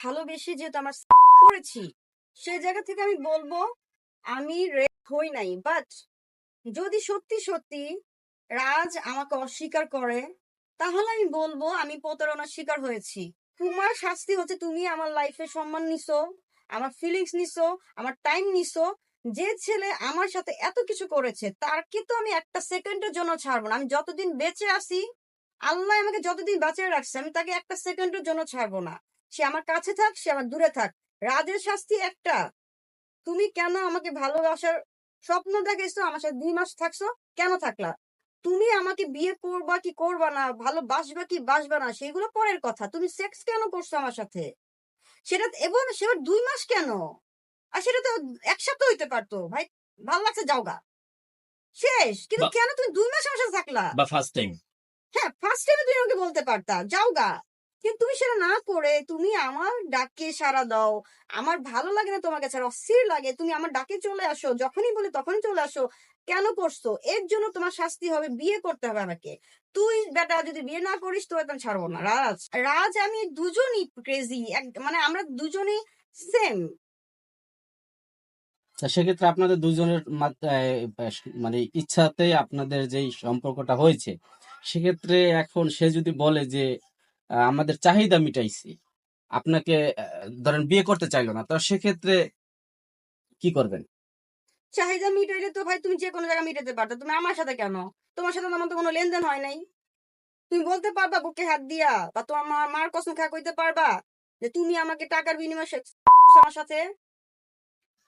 ভালোবেসে যেহেতু আমার করেছি, সেই জায়গা থেকে আমি বলব, আমি রেপ হই নাই। বাট যদি সত্যি সত্যি রাজ আমাকে অস্বীকার করে, তাহলে আমি বলব, আমি প্রতারণার শিকার হয়েছি। তোমার শাস্তি হচ্ছে তুমি আমার লাইফে সম্মান নিছো, আমার ফিলিংস নিছো, আমার টাইম নিছো। যে ছেলে আমার সাথে এত কিছু করেছে তারকে তো আমি একটা সেকেন্ডের জন্য ছাড়বো না। আমি যতদিন বেঁচে আছি, আল্লাহ আমাকে যতদিন বাঁচিয়ে রাখছে, আমি তাকে একটা সেকেন্ডের জন্য ছাড়বো না। সে আমার কাছে থাক সে আমার দূরে থাক। রাজের শাস্তি একটা। তুমি কেন আমাকে ভালোবাসার স্বপ্ন দেখেছ আমার সাথে দুই মাস থাকছো? কেন থাকলা? তুমি আমাকে বিয়ে করবা কি করবা না? ভালোবাসবা কি বাসবা না? সেগুলো পরের কথা। তুমি সেক্স কেন করছ আমার সাথে? সেটা এবং সেবার দুই মাস কেন? আর সেটা তো এক সপ্তাহ হইতে পারতো। ভাই ভালো লাগছে যাওগা শেষ। কিন্তু কেন তুমি দুই মাস আমার সাথে থাকলা? বা ফার্স্ট টাইম হ্যাঁ ফার্স্ট টাইমে তুমি আমাকে বলতে পারতা। যাও গা। কিন্তু তুমি সেটা না করে তুমি আমার ডাকে সাড়া দাও। আমার ভালো লাগে না তোমার কাছে আর অস্থির লাগে। তুমি আমার ডাকে চলে আসো, যখনই বলে তখনই চলে আসো। কেন করছ? এর জন্য তোমার শাস্তি হবে, বিয়ে করতে হবে আমাকে। তুই বেটা যদি বিয়ে না করিস তো একদম ছাড়বো না। রাজ রাজ আমি দুজনই ক্রেজি মানে আমরা দুজনই সেম সেক্ষেত্রে আপনাদের দুজনের মানে ইচ্ছাতে আপনাদের যেই সম্পর্কটা হয়েছে, সেক্ষেত্রে এখন সে যদি বলে যে আমাদের চাহিদা মিটাইছি। আপনাকে ধরেন বিয়ে করতে চাইলো না তো সেক্ষেত্রে কি করবেন? চাহিদা মিটাইলে তো ভাই তুমি যে কোনো জায়গায় মিটাতে পারতো। তুমি আমার সাথে কেন? তোমার সাথে আমার তো কোনো লেনদেন হয় নাই। তুমি বলতে পারবা বুকে হাত দিয়া বা তোমার মা মার কসম খা কইতে পারবা যে তুমি আমাকে টাকার বিনিময়ে আমার সাথে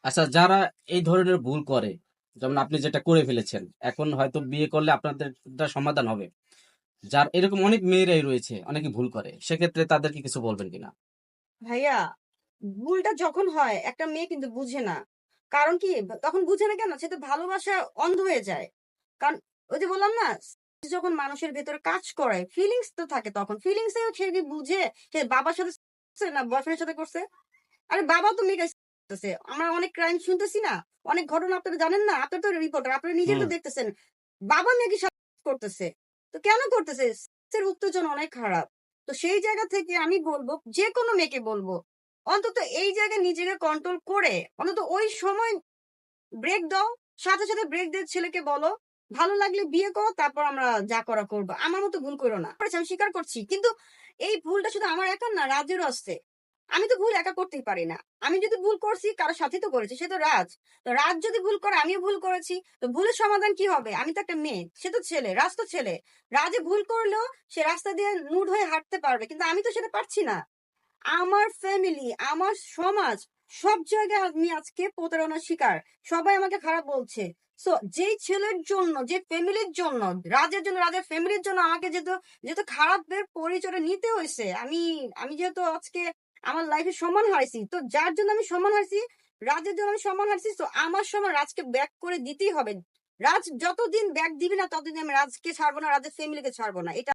আচ্ছা যারা এই ধরনের ভুল করে যেমন আপনি যেটা করে ফেলেছেন এখন হয়তো বিয়ে করলে আপনাদের সমাধান হবে। যার এরকম অনেক মেয়েরাই রয়েছে অনেকে ভুল করে সেক্ষেত্রে তাদেরকে কিছু বলবেন কিনা? ভাইয়া ভুলটা যখন হয় একটা মেয়ে কিন্তু বুঝে না। কারণ কি? তখন বুঝে না কেন? সে তো ভালোবাসা অন্ধ হয়ে যায়। কারণ ওই যে বললাম না যখন মানুষের ভেতরে কাজ করে ফিলিংস তো থাকে তখন। ফিলিংস সে কি বুঝে? সে বাবার সাথে করছে না বয়ফ্রেন্ডের সাথে করছে? আরে বাবা তো মেয়ে করতেছে আমরা অনেক ক্রাইম শুনতেছি না অনেক ঘটনা আপনারা জানেন না? আপনার তো রিপোর্টার আপনারা নিজে তো দেখতেছেন। বাবা মেয়েকে সাথে করতেছে? তো কেন করতেছে? সের উত্তেজনা অনেক খারাপ। তো সেই জায়গা থেকে আমি বলব যে কোনো মেয়েকে বলব, অন্তত এই জায়গায় নিজেকে কন্ট্রোল করে, অন্তত ওই সময় ব্রেক দাও, সাথে সাথে ব্রেক দিয়ে ছেলেকে বলো, ভালো লাগলে বিয়ে করো, তারপর আমরা যা করা করব। আমার মতো ভুল করো না। আমি স্বীকার করছি, কিন্তু এই ভুলটা শুধু আমার একার না, রাজেরও আসছে। আমি তো ভুল একা করতেই পারি না। আমি যদি ভুল করছি কারোর সাথে তো করেছি, সে তো রাজ। তো রাজ যদি ভুল করে, আমিও ভুল করেছি, তো ভুলের সমাধান কি হবে? আমি তো একটা মেয়ে, সে তো ছেলে, রাজ তো ছেলে। রাজে ভুল করলেও সে রাস্তা দিয়ে নুড হয়ে হাঁটতে পারবে, কিন্তু আমি তো সেটা পারছি না। আমার ফ্যামিলি আমার সমাজ, সব জায়গায় আমি আজকে প্রতারণার শিকার। সবাই আমাকে খারাপ বলছে। সো যেই ছেলের জন্য, যে ফ্যামিলির জন্য, রাজের জন্য, রাজের ফ্যামিলির জন্য আমাকে যেহেতু যেহেতু খারাপের পরিচয় নিতে হয়েছে, আমি আমি যেহেতু আজকে আমার লাইফে সম্মান হারাইছি তো যার জন্য আমি সম্মান হারছি, রাজের জন্য আমি সম্মান হারছি, তো আমার সময় রাজকে ব্যাক করে দিতেই হবে। রাজ যতদিন ব্যাক দিবি না, ততদিন আমি রাজকে ছাড়বো না, রাজের ফ্যামিলিকে ছাড়বো না। এটা